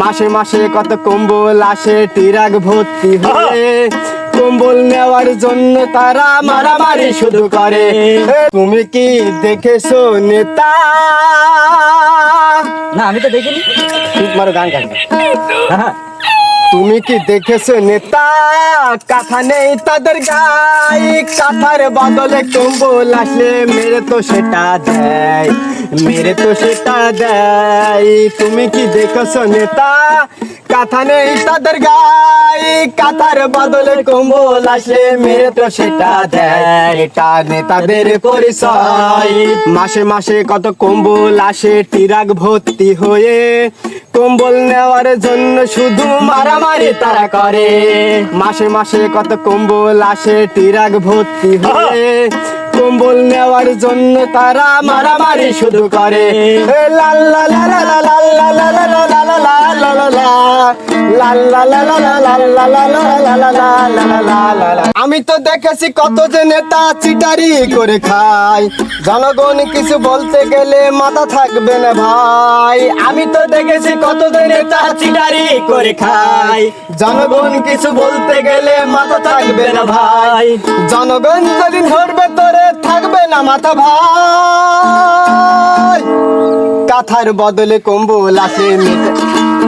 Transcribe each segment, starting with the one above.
মাসে মাসে কত কম্বল আসে তিরাগ ভর্তি হয়ে। কম্বল নেওয়ার জন্য তারা মারামারি শুধু করে। তুমি কি দেখেছ নেতা? না আমি তো দেখিনি। ঠিক মারো গান গান। হ্যাঁ, তুমি কি দেখেছ নেতা? কাঁথা নেই তাদের গায়ে। কাঁথার বদলে কম্বল আসলে মেরে তো সেটা দেয়। মেরে তো সেটা দেয়। তুমি কি দেখেছ নেতা? কাঁথা নেই তাদের গায়ে কাঁথার বদলে কম্বল আসলে মেরে তো সেটা দেয়। এটা নেতাদের পরিচয়। মাসে মাসে কত কম্বল আসে, টিরাক ভর্তি হয়ে কম্বল নেওয়ার জন্য শুধু মারামারি তারা করে। মাসে মাসে কত কম্বল আসে, টিরাক ভর্তি হয়ে কম্বল নেওয়ার জন্য তারা মারামারি শুধু করে। লাল লাল লা আমি তো দেখেছি কত যে নেতা চিটারি করে খায়। জনগণ কিছু বলতে গেলে মাথা থাকবে না ভাই। আমি তো দেখেছি কত যে নেতা চিটারি করে খায়। জনগণ কিছু বলতে গেলে মাথা থাকবে না ভাই। জনগণ যদি ধরবে তোরে থাকবে না মাথা ভাই। কাথার বদলে কম্বল আসে মেরে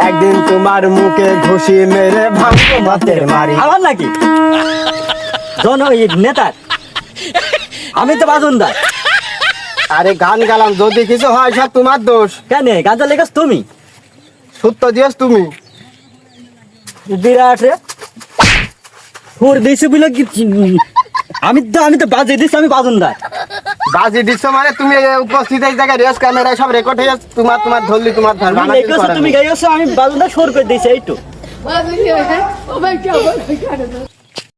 একদিন তোমার মুখে ঘুষি মেরে ভাঙবো বাপের বাড়ি আমার নাকি? জন ওই নেতার। আমি তো বাজনদার আরে গান গালাম যদি কিছু হয় সব তোমার দোষ। কেন? গাঁজা লেগেছ তুমি। সত্য দিয়েছ তুমি। বিরাট রে। ফুর দিছি বলে কি আমি তো আমি তো বাজে দিছি আমি বাজনদার বাজি দিচ্ছ মানে তুমি উপস্থিত এই জায়গায় রেস ক্যামেরায় সব রেকর্ড হয়ে যাচ্ছে। তোমার তোমার ধরলি তোমার ধর তুমি তুমি গাইছো আমি বাজুটা সর করে দিছি এইটু